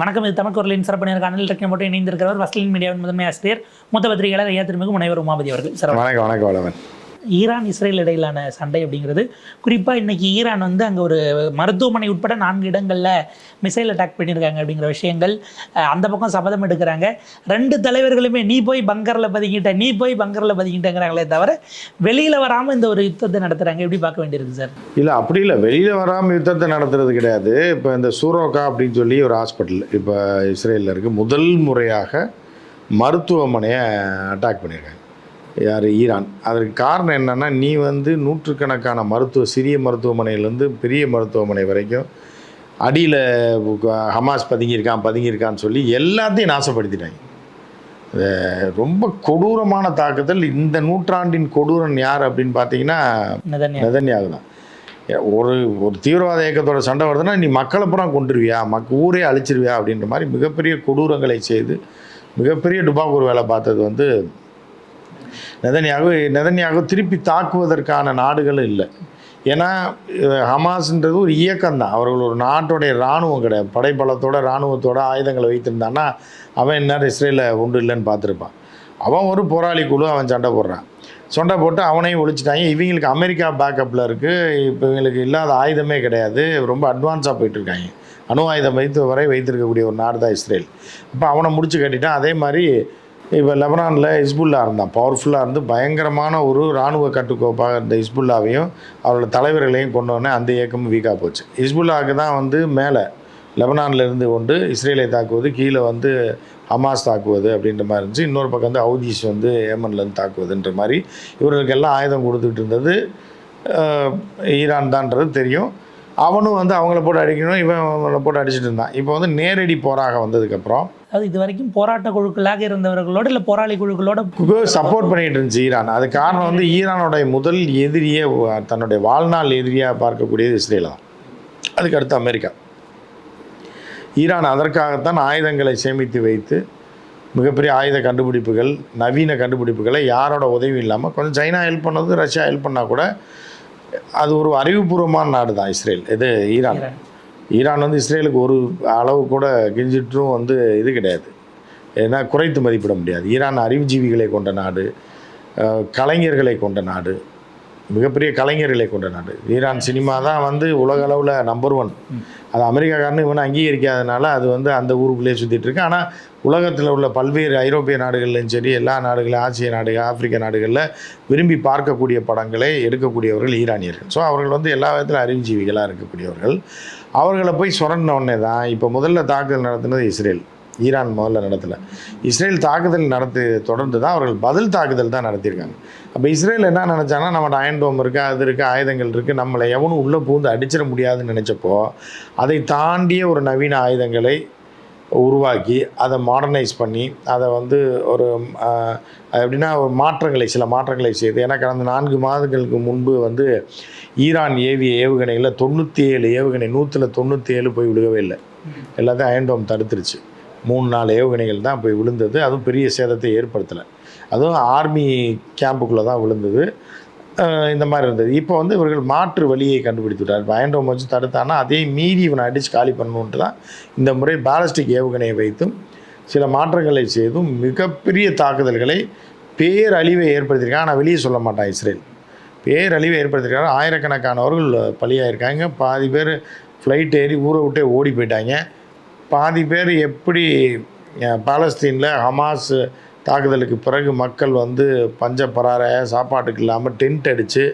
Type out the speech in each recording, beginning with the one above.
வணக்கம் இது தமிழ் குரலின் சிறப்பு நேர்காணல் இலக்கியம் மட்டும் இணைந்திருக்கிறவர் வஸ்லின் மீடியாவின் முதன்மை ஆசிரியர் மூத்த பத்திரிகையாளர் ஐயா திருமிகு முனைவர் உமாபதி அவர்கள். சார் வணக்கம் வணக்கம் வளவன். ஈரான் இஸ்ரேல் இடையிலான சண்டை அப்படிங்கிறது. குறிப்பாக இன்றைக்கி ஈரான் வந்து அங்கே ஒரு மருத்துவமனை உட்பட நான்கு இடங்களில் மிசைல் அட்டாக் பண்ணியிருக்காங்க அப்படிங்கிற விஷயங்கள் அந்த பக்கம் சபதம் எடுக்கிறாங்க. ரெண்டு தலைவர்களுமே நீ போய் பங்கரில் பதுங்கிட்ட நீ போய் பங்கரில் பதுங்கிட்டேங்கிறாங்களே தவிர வெளியில் வராமல் இந்த ஒரு யுத்தத்தை நடத்துகிறாங்க எப்படி பார்க்க வேண்டியிருக்கு சார்? இல்லை அப்படி இல்லை. வெளியில் வராமல் யுத்தத்தை நடத்துறது கிடையாது. இப்போ இந்த சூரோகா அப்படின்னு சொல்லி ஒரு ஹாஸ்பிட்டல் இப்போ இஸ்ரேலில் இருக்குது முதல் முறையாக மருத்துவமனையை அட்டாக் பண்ணியிருக்காங்க. யார்? ஈரான். அதற்கு காரணம் என்னென்னா நீ வந்து நூற்றுக்கணக்கான மருத்துவ சிறிய மருத்துவமனையிலேருந்து பெரிய மருத்துவமனை வரைக்கும் அடியில் ஹமாஸ் பதுங்கியிருக்கான் பதுங்கியிருக்கான்னு சொல்லி எல்லாத்தையும் நாசப்படுத்திட்டாங்க. ரொம்ப கொடூரமான தாக்குதல். இந்த நூற்றாண்டின் கொடூரன் யார் அப்படின்னு பார்த்தீங்கன்னா நதன்யா நெதன்யாகு தான். ஒரு ஒரு தீவிரவாத இயக்கத்தோட சண்டை வருதுன்னா நீ மக்களை பூரா கொண்டுருவியா மக்க ஊரே அழிச்சிருவியா? அப்படின்ற மாதிரி மிகப்பெரிய கொடூரங்களை செய்து மிகப்பெரிய டுபாக்கூர் வேலை பார்த்தது வந்து நெதன்யாகு நெதன்யாகு திருப்பி தாக்குவதற்கான நாடுகளும் இல்லை. ஏன்னா ஹமாஸ்ன்றது ஒரு இயக்கம் தான் அவர்கள் ஒரு நாட்டுடைய இராணுவம் கிடையாது. படைப்பலத்தோட இராணுவத்தோட ஆயுதங்களை வைத்திருந்தான்னா அவன் என்ன இஸ்ரேலில் உண்டு இல்லைன்னு பார்த்துருப்பான். அவன் ஒரு போராளி குழு அவன் சண்டை போடுறான். சண்டை போட்டு அவனையும் ஒழிச்சிட்டாங்க. இவங்களுக்கு அமெரிக்கா பேக்கப்பில் இருக்குது இப்போ இவங்களுக்கு இல்லாத ஆயுதமே கிடையாது. ரொம்ப அட்வான்ஸாக போயிட்டுருக்காங்க. அணு ஆயுதம் வைத்து வரை வைத்திருக்கக்கூடிய ஒரு நாடு தான் இஸ்ரேல். இப்போ அவனை முடிச்சு கட்டிட்டான். அதே மாதிரி இப்போ லெபனானில் ஹிஸ்புல்லா இருந்தான். பவர்ஃபுல்லாக இருந்து பயங்கரமான ஒரு இராணுவ கட்டுக்கோப்பாக இருந்த ஹிஸ்புல்லாவையும் அவரோட தலைவர்களையும் கொண்டோடனே அந்த இயக்கமும் வீக்காக போச்சு. ஹிஸ்புல்லாவுக்கு தான் வந்து மேலே லெபனானில் இருந்து கொண்டு இஸ்ரேலை தாக்குவது கீழே வந்து ஹமாஸ் தாக்குவது அப்படின்ற மாதிரி இருந்துச்சு. இன்னொரு பக்கம் வந்து ஹவுதிஸ் வந்து ஏமன்லேருந்து தாக்குவதுன்ற மாதிரி இவர்களுக்கெல்லாம் ஆயுதம் கொடுத்துட்டு இருந்தது ஈரான் தான்றது தெரியும். அவனும் வந்து அவங்கள போட்டு அடிக்கணும் இவன் அவங்கள போட்டு அடிச்சுட்டு இருந்தான். இப்போ வந்து நேரடி போராக வந்ததுக்கப்புறம் அது இது வரைக்கும் போராட்ட குழுக்களாக இருந்தவர்களோட இல்லை போராளி குழுக்களோட சப்போர்ட் பண்ணிட்டு இருந்துச்சு ஈரான். அது காரணம் வந்து ஈரானுடைய முதல் எதிரியே தன்னுடைய வாழ்நாள் எதிரியாக பார்க்கக்கூடியது இஸ்ரேல் தான். அதுக்கு அடுத்து அமெரிக்கா. ஈரான் அதற்காகத்தான் ஆயுதங்களை சேமித்து வைத்து மிகப்பெரிய ஆயுத கண்டுபிடிப்புகள் நவீன கண்டுபிடிப்புகளை யாரோட உதவியும் இல்லாமல் கொஞ்சம் சைனா ஹெல்ப் பண்ணது ரஷ்யா ஹெல்ப் பண்ணால் கூட அது ஒரு அறிவுபூர்வமான நாடு தான் இஸ்ரேல். இது ஈரான். ஈரான். வந்து இஸ்ரேலுக்கு ஒரு அளவு கூட கிஞ்சிட்டும் வந்து இது கிடையாது. ஏன்னா குறைத்து மதிப்பிட முடியாது. ஈரான் அறிவுஜீவிகளை கொண்ட நாடு கலைஞர்களை கொண்ட நாடு மிகப்பெரிய கலைஞர்களை கொண்ட நாடு. ஈரான் சினிமா தான் வந்து உலக அளவில் நம்பர் ஒன் அது அமெரிக்காக்காரனு இவனை அங்கீகரிக்காதனால அது வந்து அந்த ஊருக்குள்ளேயே சுற்றிட்டு இருக்கு. ஆனால் உலகத்தில் உள்ள பல்வேறு ஐரோப்பிய நாடுகள்லையும் சரி எல்லா நாடுகளும் ஆசிய நாடுகள் ஆப்பிரிக்க நாடுகளில் விரும்பி பார்க்கக்கூடிய படங்களை எடுக்கக்கூடியவர்கள் ஈரானியர்கள். ஸோ அவர்கள் வந்து எல்லா விதத்திலும் அறிவுஜீவிகளாக இருக்கக்கூடியவர்கள். அவர்களை போய் சுரண்ட உடனே தான் இப்போ முதல்ல தாக்குதல் நடத்தினது இஸ்ரேல். ஈரான் முதல்ல நடத்தலை. இஸ்ரேல் தாக்குதல் நடத்தி தொடர்ந்து தான் அவர்கள் பதில் தாக்குதல் தான் நடத்தியிருக்காங்க. அப்போ இஸ்ரேல் என்ன நினச்சாங்கன்னா நம்மகிட்ட அயன் டோம் இருக்குது அது இருக்குது ஆயுதங்கள் இருக்குது நம்மளை எவனும் உள்ளே பூந்து அடிச்சிட முடியாதுன்னு நினச்சப்போ அதை தாண்டிய ஒரு நவீன ஆயுதங்களை உருவாக்கி அதை மாடர்னைஸ் பண்ணி அதை வந்து ஒரு எப்படின்னா ஒரு மாற்றங்களை சில மாற்றங்களை செய்து. ஏன்னா கடந்த நான்கு மாதங்களுக்கு முன்பு வந்து ஈரான் ஏவிய ஏவுகணைகளில் தொண்ணூற்றி ஏழு ஏவுகணை நூற்றில் தொண்ணூற்றி ஏழு போய் விழுகவே இல்லை. எல்லாத்தையும் அயன்டோம் தடுத்துருச்சு. மூணு நாலு ஏவுகணைகள் தான் போய் விழுந்தது. அதுவும் பெரிய சேதத்தை ஏற்படுத்தலை. அதுவும் ஆர்மி கேம்புக்குள்ளே தான் விழுந்தது. இந்த மாதிரி இருந்தது. இப்போ வந்து இவர்கள் மாற்று வழியை கண்டுபிடித்துட்டார் இப்போ அயன்டோம் வச்சு தடுத்தானா அதே மீறி இவனை அடித்து காலி பண்ணணுன்ட்டு தான் இந்த முறை பாலஸ்டிக் ஏவுகணையை வைத்தும் சில மாற்றங்களை செய்தும் மிகப்பெரிய தாக்குதல்களை பேரழிவை ஏற்படுத்தியிருக்காங்க. ஆனால் வெளியே சொல்ல மாட்டான் இஸ்ரேல். பேரழிவை ஏற்படுத்தியிருக்காங்க. ஆயிரக்கணக்கானவர்கள் பலியாயிருக்காங்க. பாதி பேர் ஃப்ளைட் ஏறி ஊரை விட்டே ஓடி போயிட்டாங்க. பாதி பேர் எப்படி பாலஸ்தீனில் ஹமாஸ் தாக்குதலுக்கு பிறகு மக்கள் வந்து பஞ்ச பரார சாப்பாட்டுக்கு இல்லாமல் டென்ட் அடித்து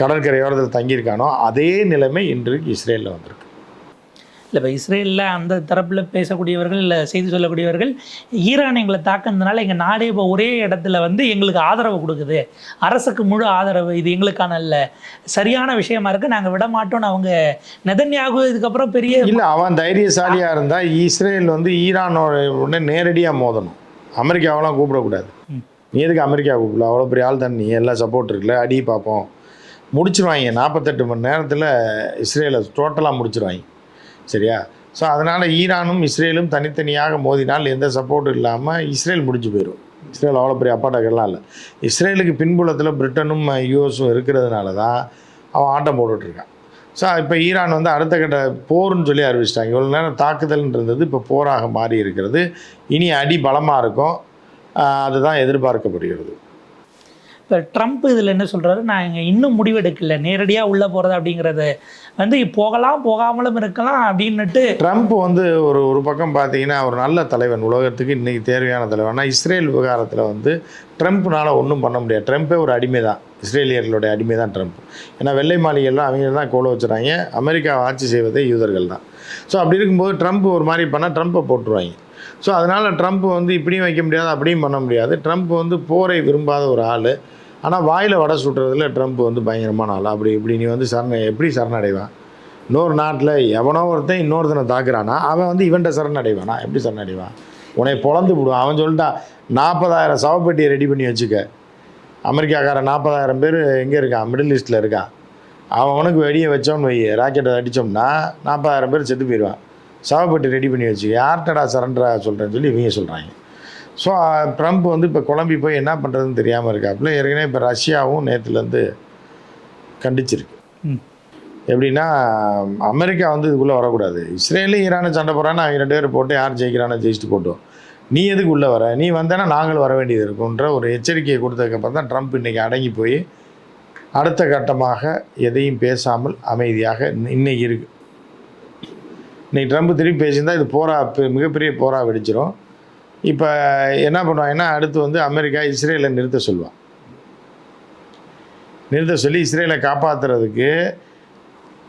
கடற்கரையோரத்தில் தங்கியிருக்கானோ அதே நிலைமை இன்றைக்கு இஸ்ரேலில் வந்திருக்கு. இல்லை இப்போ இஸ்ரேலில் அந்த தரப்பில் பேசக்கூடியவர்கள் இல்லை செய்தி சொல்லக்கூடியவர்கள் ஈரான் எங்களை தாக்குனதுனால எங்கள் நாடே இப்போ ஒரே இடத்துல வந்து எங்களுக்கு ஆதரவு கொடுக்குது. அரசுக்கு முழு ஆதரவு இது எங்களுக்கான இல்லை. சரியான விஷயமா இருக்குது நாங்கள் விட மாட்டோம்னு அவங்க நெதன்யாகு இதுக்கப்புறம் பெரிய இல்லை அவன் தைரியசாலியாக இருந்தால் இஸ்ரேல் வந்து ஈரானோட உடனே நேரடியாக மோதணும். அமெரிக்காவெல்லாம் கூப்பிடக்கூடாது. நீ எதுக்கு அமெரிக்கா கூப்பிடல? அவ்வளோ பெரிய ஆள் தான் நீ? எல்லாம் சப்போர்ட் இருக்குல்ல? அடி பார்ப்போம். முடிச்சிருவாங்க. நாற்பத்தெட்டு மணி நேரத்தில் இஸ்ரேலை டோட்டலாக முடிச்சிருவாங்க. சரியா? ஸோ அதனால் ஈரானும் இஸ்ரேலும் தனித்தனியாக மோதினால் எந்த சப்போர்ட்டும் இல்லாமல் இஸ்ரேல் முடிஞ்சு போயிடும் இஸ்ரேல் அவ்வளோ பெரிய அப்பாட்டக்கெல்லாம் இல்லை. இஸ்ரேலுக்கு பின்புலத்தில் பிரிட்டனும் யூஎஸும் இருக்கிறதுனால தான் அவன் ஆட்டம் போட்டுட்ருக்கான் ஸோ இப்போ ஈரான் வந்து அடுத்த கட்ட போர்னு சொல்லி அறிவிச்சிட்டாங்க. இவ்வளோ நேரம் தாக்குதல்னு இருந்தது இப்போ போராக மாறி இருக்கிறது. இனி அடி பலமாக இருக்கும். அதுதான் எதிர்பார்க்கப்படுகிறது. இப்போ ட்ரம்ப் இதில் என்ன சொல்கிறாரு நான் இங்கே இன்னும் முடிவெடுக்கல. நேரடியாக உள்ளே போகிறது அப்படிங்கிறது வந்து போகலாம் போகாமலும் இருக்கலாம் அப்படின்னுட்டு ட்ரம்ப் வந்து ஒரு ஒரு பக்கம் பார்த்தீங்கன்னா ஒரு நல்ல தலைவன் உலகத்துக்கு இன்றைக்கி தேவையான தலைவன். ஆனால் இஸ்ரேல் விவகாரத்தில் வந்து ட்ரம்ப்னால ஒன்றும் பண்ண முடியாது. ட்ரம்ப்பே ஒரு அடிமை தான் இஸ்ரேலியர்களுடைய அடிமை தான் ட்ரம்ப். ஏன்னா வெள்ளை மாளிகைலாம் அவங்க தான் கோல வச்சுறாங்க. அமெரிக்கா ஆட்சி செய்வதே யூதர்கள் தான். ஸோ அப்படி இருக்கும்போது ட்ரம்ப் ஒரு மாதிரி பண்ணால் ட்ரம்ப்பை போட்டுருவாங்க. ஸோ அதனால் ட்ரம்ப் வந்து இப்படியும் வைக்க முடியாது அப்படியும் பண்ண முடியாது. ட்ரம்ப் வந்து போரை விரும்பாத ஒரு ஆள். ஆனால் வாயில் வடை சுட்டுறதுல ட்ரம்ப் வந்து பயங்கரமான ஆள்? அப்படி இப்படி நீ வந்து சரண எப்படி சரணடைவான்? இன்னொரு நாட்டில் எவனோ ஒருத்தன் இன்னொருத்தனை தாக்குறானா? அவன் வந்து இவன்ட்ட சரணடைவானா? எப்படி சரணடைவான்? உன்னை பொழந்து விடுவான். அவன் சொல்லிட்டான் நாற்பதாயிரம் சவப்பெட்டியை ரெடி பண்ணி வச்சுக்க. அமெரிக்காக்காரன் நாற்பதாயிரம் பேர் எங்கே இருக்கான்? மிடில் ஈஸ்ட்டில் இருக்கான். அவனுக்கு வெடியை வச்சோன்னு வை ராக்கெட்டை அடித்தோம்னா நாற்பதாயிரம் பேர் செத்து போயிடுவான் சவப்பெட்டி ரெடி பண்ணி வச்சு யார்கிட்டடா சரண்டரா சொல்கிறேன்னு சொல்லி இவங்க சொல்கிறாங்க ஸோ ட்ரம்ப் வந்து இப்போ குழம்பி போய் என்ன பண்ணுறதுன்னு தெரியாமல் இருக்காப்புல ஏற்கனவே இப்போ ரஷ்யாவும் நேற்றுலேருந்து கண்டிச்சிருக்கு. ம். எப்படின்னா அமெரிக்கா வந்து இதுக்குள்ளே வரக்கூடாது. இஸ்ரேலும் ஈரானும் சண்டை போகிறான்னு அவங்க ரெண்டு பேரும் போட்டு யார் ஜெயிக்கிறானோ ஜெயிச்சுட்டு போட்டோம். நீ எதுக்கு உள்ளே வர? நீ வந்தேன்னா நாங்களும் வர வேண்டியது இருக்குன்ற ஒரு எச்சரிக்கையை கொடுத்ததுக்கப்புறம் தான் ட்ரம்ப் இன்றைக்கி அடங்கி போய் அடுத்த கட்டமாக எதையும் பேசாமல் அமைதியாக இன்னைக்கு இருக்குது இன்னைக்கு ட்ரம்ப் திருப்பி பேசியிருந்தால் இது போரா மிகப்பெரிய போரா வெடிச்சிடும் இப்போ என்ன பண்ணுவாங்கன்னா அடுத்து வந்து அமெரிக்கா இஸ்ரேலை நிறுத்த சொல்லுவான் நிறுத்த சொல்லி இஸ்ரேலை காப்பாற்றுறதுக்கு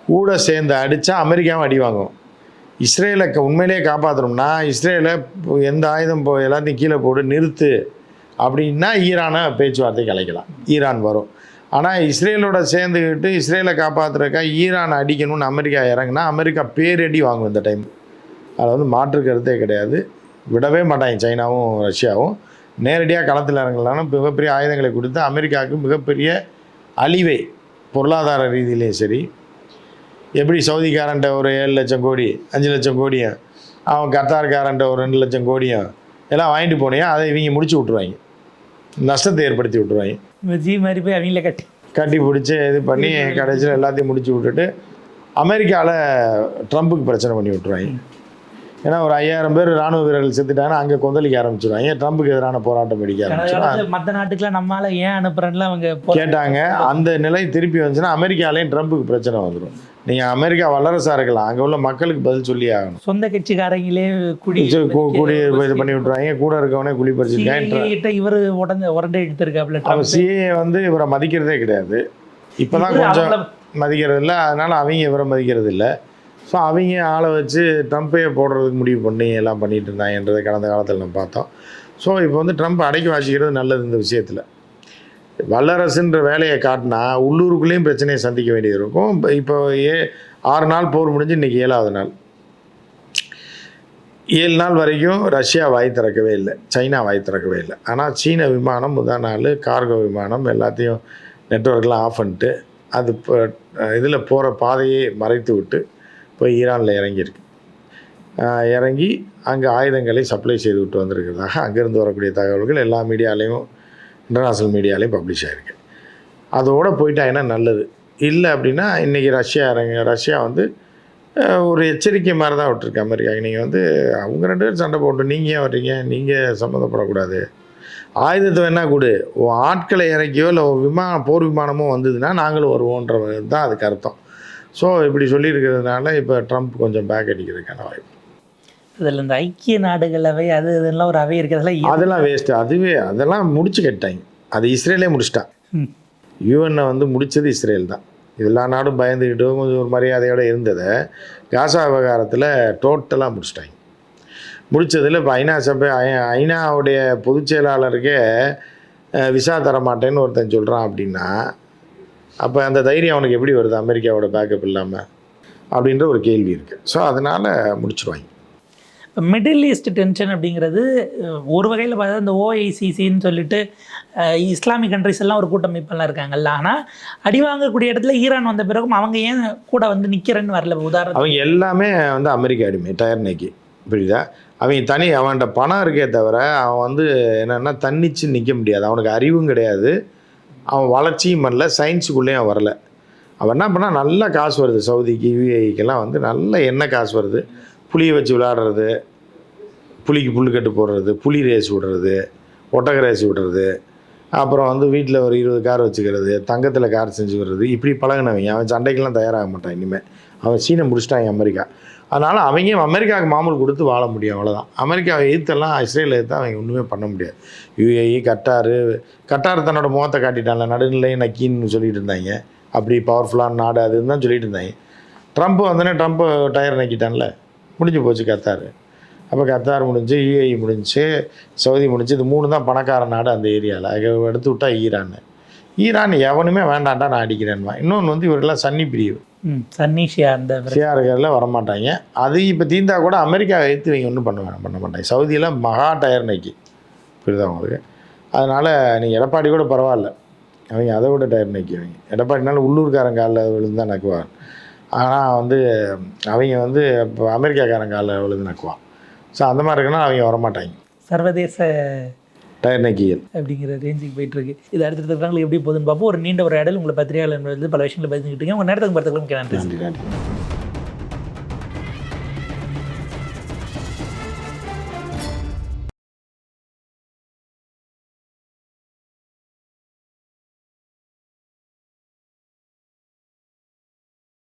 கூட சேர்ந்து அடித்தா அமெரிக்காவும் அடி வாங்கும். இஸ்ரேலை உண்மையிலேயே காப்பாற்றணும்னா இஸ்ரேலை இப்போ எந்த ஆயுதம் போ எல்லாத்தையும் கீழே போட்டு நிறுத்து அப்படின்னா ஈரானை பேச்சுவார்த்தை கலைக்கலாம் ஈரான் வரும். ஆனால் இஸ்ரேலோட சேர்ந்துக்கிட்டு இஸ்ரேலை காப்பாற்றுறக்கா ஈரான் அடிக்கணும்னு அமெரிக்கா இறங்குனா அமெரிக்கா பேரடி வாங்கும் இந்த டைம் அதில் வந்து மாற்று கருத்தே கிடையாது. விடவே மாட்டாங்க சைனாவும் ரஷ்யாவும். நேரடியாக களத்தில் இறங்கலான்னு மிகப்பெரிய ஆயுதங்களை கொடுத்து அமெரிக்காவுக்கு மிகப்பெரிய அழிவை பொருளாதார ரீதியிலையும் சரி. எப்படி சவுதிக்காரன்ட்ட ஒரு ஏழு லட்சம் கோடி அஞ்சு லட்சம் கோடியும் அவன் கத்தார்காரன்ட்ட ஒரு ரெண்டு லட்சம் கோடியும் எல்லாம் வாங்கிட்டு போனியா? அதை இவங்க முடிச்சு விட்ருவாங்க நஷ்டத்தை ஏற்படுத்தி விட்ருவாங்க விஜய் மாதிரி போய் அவங்கள கட்டி. கட்டி பிடிச்சி இது பண்ணி கடைசியில் எல்லாத்தையும் முடிச்சு விட்டுட்டு அமெரிக்காவில் ட்ரம்ப்புக்கு பிரச்சனை பண்ணி விட்ருவாங்க ஏன்னா ஒரு ஐயாயிரம் பேர் ராணுவ வீரர்கள் செத்துட்டாங்கன்னா அங்கே கொந்தளிக்க ஆரம்பிச்சிடுவாங்க ட்ரம்ப்புக்கு எதிரான போராட்டம் வெடிக்க ஆரம்பிச்சிடும் மற்ற நாட்டுக்குலாம் நம்மளால ஏன் அனுப்புறேன்ல அவங்க கேட்டாங்க. அந்த நிலை திருப்பி வந்துச்சுன்னா அமெரிக்காலையும் ட்ரம்ப்புக்கு பிரச்சனை வந்துடும் நீங்கள் அமெரிக்கா வல்லரசாக இருக்கலாம். அங்கே உள்ள மக்களுக்கு பதில் சொல்லி ஆகணும். சொந்த கட்சிக்காரங்களே குடி கூடி இது பண்ணி விட்ருவாங்க கூட இருக்கவனே குழி பறிச்சிருக்கேன் இவர் உடனே உரண்டை எடுத்திருக்காப்ல அவன் சிஏ வந்து இவரை மதிக்கிறதே கிடையாது. இப்போ தான் கொஞ்சம் மதிக்கிறது இல்லை அதனால் அவங்க இவரை மதிக்கிறது இல்லை ஸோ அவங்க ஆளை வச்சு ட்ரம்ப்பையே போடுறதுக்கு முடிவு பண்ணி எல்லாம் பண்ணிட்டு இருந்தாங்கன்றதை கடந்த காலத்தில் நம்ம பார்த்தோம். ஸோ இப்போ வந்து ட்ரம்ப் அடக்கி வாசிக்கிறது நல்லது இந்த விஷயத்தில். வல்லரசுன்ற வேலையை காட்டினா உள்ளூருக்குள்ளேயும் பிரச்சனையை சந்திக்க வேண்டியது இருக்கும். இப்போ ஏ ஆறு நாள் போர் முடிஞ்சு இன்றைக்கி ஏழாவது நாள். ஏழு நாள் வரைக்கும் ரஷ்யா வாய் திறக்கவே இல்லை. சைனா வாய் திறக்கவே இல்லை. ஆனால் சீன விமானம் முதல் நாள் கார்கோ விமானம் எல்லாத்தையும் நெட்ஒர்க்லாம் ஆஃப் பண்ணிட்டு அது இப்போ இதில் போகிற பாதையை மறைத்து விட்டு போய் ஈரானில் இறங்கியிருக்கு. இறங்கி அங்கே ஆயுதங்களை சப்ளை செய்து விட்டு வந்திருக்கிறதாக அங்கேருந்து வரக்கூடிய தகவல்கள் எல்லா மீடியாலையும் இன்டர்நேஷ்னல் மீடியாலேயும் பப்ளிஷ் ஆகிருக்கு அதோடு போயிட்டாங்கன்னா நல்லது? இல்லை அப்படின்னா இன்றைக்கி ரஷ்யா இறங்க ரஷ்யா வந்து ஒரு எச்சரிக்கை மாதிரி தான் விட்டுருக்க அமெரிக்காவுக்கு நீங்கள் வந்து அவங்க ரெண்டு பேரும் சண்டை போட்டு நீங்கள் ஏன் வர்றீங்க? நீங்கள் சம்மந்தப்படக்கூடாது. ஆயுதத்தை வேணால் கொடு. உன் ஆட்களை இறக்கியோ இல்லை விமான போர் விமானமோ வந்ததுன்னா நாங்களும் வருவோன்றது தான் அதுக்கு அர்த்தம். ஸோ இப்படி சொல்லியிருக்கிறதுனால இப்போ ட்ரம்ப் கொஞ்சம் பேக் அடிக்கிறதுக்கான வாய்ப்பு. இதில் இந்த ஐக்கிய நாடுகள் அவை அது இதெல்லாம் ஒரு அவை இருக்கிறதுல அதெல்லாம் வேஸ்ட்டு அதுவே அதெல்லாம் முடிச்சு கட்டாங்க அது இஸ்ரேலே முடிச்சிட்டான். யூஎன்னை வந்து முடித்தது இஸ்ரேல் தான். எல்லா நாடும் பயந்துக்கிட்டு கொஞ்சம் ஒரு மரியாதையோடு இருந்ததை காசா விவகாரத்தில் டோட்டலாக முடிச்சிட்டாங்க. முடிச்சதில் இப்போ ஐநா சபை ஐ- ஐநாவுடைய பொதுச் செயலாளருக்கே அஹ், விசா தர மாட்டேன்னு ஒருத்தன் சொல்கிறான் அப்படின்னா அப்போ அந்த தைரியம் அவனுக்கு எப்படி வருது? அமெரிக்காவோட பேக்கப் இல்லாமல் அப்படின்ற ஒரு கேள்வி இருக்குது ஸோ அதனால் முடிச்சிருவாங்க. இப்போ மிடில் ஈஸ்ட் டென்ஷன் அப்படிங்கிறது ஒரு வகையில் பார்த்தா இந்த ஓஐசிசின்னு சொல்லிட்டு இஸ்லாமிக் கண்ட்ரிஸ் எல்லாம் ஒரு கூட்டமைப்பெல்லாம் இருக்காங்கல்ல. ஆனால் அடி வாங்கக்கூடிய இடத்துல ஈரான் வந்த பிறகும் அவங்க ஏன் கூட வந்து நிற்கிறேன்னு வரல? உதாரணம் அவங்க எல்லாமே வந்து அமெரிக்க அடிமை டயர் நைக்கி. புரியுதா? அவங்க தனி அவன்கிட்ட பணம் இருக்கே தவிர அவன் வந்து என்னென்னா தன்னிச்சு நிற்க முடியாது. அவனுக்கு அறிவும் கிடையாது. அவன் வளர்ச்சியும் பண்ணல சயின்ஸுக்குள்ளேயும் அவன் வரல. அவன் என்ன பண்ணால் நல்ல காசு வருது. சவுதிக்கு யூஏஇக்கெல்லாம் வந்து நல்ல என்ன காசு வருது. புளியை வச்சு விளையாடுறது புல் புல்லுக்கட்டு போடுறது புலி ரேஸ் விடுறது ஒட்டக ரேஸ் விடுறது அப்புறம் வந்து வீட்டில் ஒரு இருபது கார் வச்சுக்கிறது தங்கத்தில் கார் செஞ்சு விடுறது இப்படி பழகினவங்க அவன் சண்டைக்கெல்லாம் தயாராக மாட்டான் இனிமேல் அவன் சீனை முடிச்சிட்டாங்க அமெரிக்கா. அதனால் அவங்க அமெரிக்காவுக்கு மாமூல் கொடுத்து வாழ முடியும் அவ்வளோதான் அமெரிக்காவை எதிர்த்தெல்லாம் இஸ்ரேலில் எதிர்த்து அவங்க ஒன்றுமே பண்ண முடியாது. யூஏஇ கட்டாரு கட்டார் தன்னோட முகத்தை காட்டிட்டான்ல நடுநிலை நக்கின்னு சொல்லிட்டு இருந்தாங்க. அப்படி பவர்ஃபுல்லான நாடு அதுன்னு தான் சொல்லிட்டு இருந்தாங்க. ட்ரம்ப் வந்தோடனே ட்ரம்ப் டயர் நக்கிட்டான்ல. முடிஞ்சு போச்சு கத்தார். அப்போ கத்தார் முடிஞ்சு யுஏஇ முடிஞ்சு சவுதி முடிஞ்சு இது மூணு தான் பணக்கார நாடு அந்த ஏரியாவில் அதை எடுத்து விட்டா ஈரான். ஈரான் எவனுமே வேண்டாண்டா நான் அடிக்கிறேன்மா இன்னொன்று வந்து இவரெல்லாம் சன்னி பிரிவு. ம் சன்னீஷியா அந்த சிஆர்களில் வரமாட்டாங்க. அது இப்போ தீந்தா கூட அமெரிக்காவை எடுத்து இவங்க ஒன்றும் பண்ண வேணாம் பண்ண மாட்டாங்க. சவுதியில் மகா டயர் நைக்கி. புரியுதா உங்களுக்கு? அதனால் நீங்கள் எடப்பாடி கூட பரவாயில்ல. அவங்க அதை விட டயர் நைக்கி அவங்க எடப்பாடினால உள்ளூர்காரன் காலில் விழுந்து தான் நக்குவான் ஆனால் வந்து அவங்க வந்து இப்போ அமெரிக்காக்காரன் காலில் விழுந்து நக்குவான். ஸோ அந்த மாதிரி இருக்குன்னா அவங்க வரமாட்டாங்க. சர்வதேச டயர் நக்கியல் அப்படிங்கிற ரேஞ்சுக்கு போயிட்டு இருக்கு இது அடுத்தடுத்த காலங்கள் எப்படி போகுதுன்னு பார்ப்போம். ஒரு நீண்ட ஒரு இடையில உங்களை பத்திரிகையாளர் பல விஷயங்களை பதிஞ்சுக்கிட்டீங்க உங்கள் நேரத்துக்கு பார்த்துக்கலாம் நன்றி நன்றி.